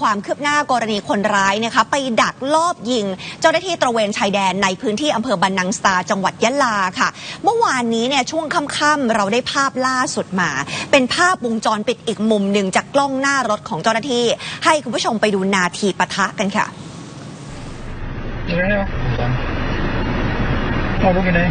ความคืบหน้ากรณีคนร้ายนะคะไปดักลอบยิง เจ้าหน้าที่ตระเวนชายแดนในพื้นที่อำเภอบันนังสตาจังหวัดยะลาค่ะ เมื่อวานนี้เนี่ยช่วงค่ำๆเราได้ภาพล่าสุดมา เป็นภาพวงจรปิดอีกมุมหนึ่งจากกล้องหน้ารถของเจ้าหน้าที่ ให้คุณผู้ชมไปดูนาทีปะทะกันค่ะเอาลูกอยู่ไหน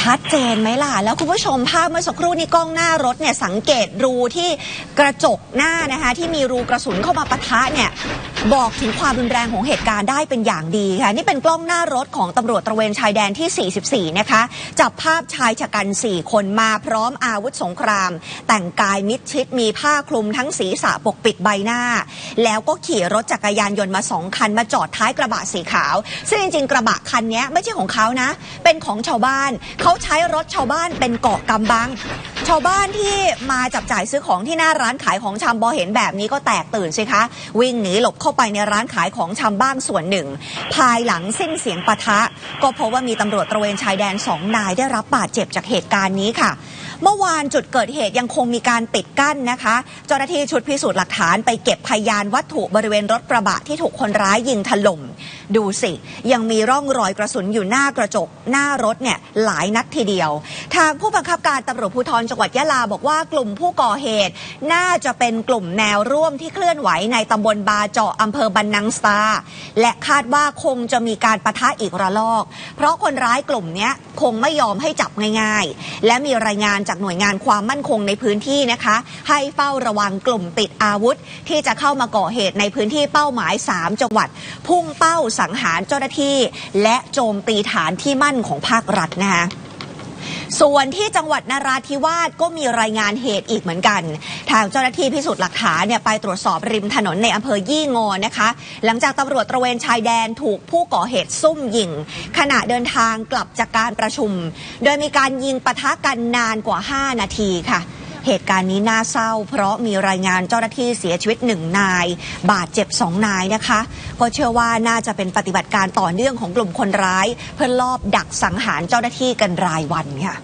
ชัดเจนไหมล่ะ แล้วคุณผู้ชมภาพเมื่อสักครู่นี้กล้องหน้ารถเนี่ยสังเกตรูที่กระจกหน้านะคะที่มีรูกระสุนเข้ามาปะทะเนี่ย บอกถึงความรุนแรงของเหตุการณ์ได้เป็นอย่างดีค่ะ นี่เป็นกล้องหน้ารถของตำรวจตระเวนชายแดนที่ 44 นะคะ จับภาพชายชะกัน 4 คนมาพร้อมอาวุธสงคราม แต่งกายมิดชิดมีผ้าคลุมทั้งศีรษะปกปิดใบหน้า แล้วก็ขี่รถจักรยานยนต์มาสองคันมาจอดท้ายกระบะสีขาว ซึ่งจริงๆ กระบะคันนี้ไม่ใช่ของเขานะ เป็นของชาวบ้าน เขาใช้รถชาวบ้านเป็นเกาะกำบัง ชาวบ้านที่มาจับจ่ายซื้อของที่หน้าร้านขายของชำบอเห็นแบบนี้ก็แตกตื่นสิคะ วิ่งหนีหลบเข้าไปในร้านขายของชำบ้างส่วนหนึ่ง ภายหลังสิ้นเสียงปะทะ ก็พบว่ามีตำรวจตระเวนชายแดนสองนายได้รับบาดเจ็บจากเหตุการณ์นี้ค่ะ เมื่อวานจุดเกิดเหตุยังคงมีการปิดกั้นนะคะ เจ้าหน้าที่ชุดพิสูจน์หลักฐานไปเก็บพยานวัตถุบริเวณรถกระบะที่ถูกคนร้ายยิงถล่ม ดูสิยังมีร่องรอยกระสุนอยู่หน้ากระจกหน้ารถเนี่ยหลายนัดทีเดียว ทางผู้บังคับการตำรวจภูธรจังหวัดยะลาบอกว่ากลุ่มผู้ก่อเหตุ น่าจะเป็นกลุ่มแนวร่วมที่เคลื่อนไหวในตำบลบาเจาะอำเภอบันนังสตาและคาดว่าคงจะมีการประทะอีกระลอก เพราะคนร้ายกลุ่มเนี้ย คงไม่ยอมให้จับง่าย ๆ และมีรายงานจากหน่วยงานความมั่นคงในพื้นที่นะคะ ให้เฝ้าระวังกลุ่มติดอาวุธ ที่จะเข้ามาก่อเหตุในพื้นที่เป้าหมาย 3 จังหวัด พุ่งเป้าสังหารเจ้าหน้าที่ และโจมตีฐานที่มั่นของภาครัฐนะคะ ส่วนที่จังหวัดนราธิวาสก็มีรายงานเหตุอีกเหมือนกัน ทางเจ้าหน้าที่พิสูจน์หลักฐานเนี่ยไปตรวจสอบริมถนนในอำเภอยี่งอนะคะ หลังจากตำรวจตระเวนชายแดนถูกผู้ก่อเหตุซุ่มยิง ขณะเดินทางกลับจากการประชุม โดยมีการยิงปะทะกันนานกว่า 5 นาทีค่ะ เหตุการณ์นี้น่าเศร้า เพราะมีรายงานเจ้าหน้าที่เสียชีวิตหนึ่งนาย บาดเจ็บสองนายนะคะ ก็เชื่อว่าน่าจะเป็นปฏิบัติการต่อเนื่องของกลุ่มคนร้าย เพื่อลอบดักสังหารเจ้าหน้าที่กันรายวันค่ะ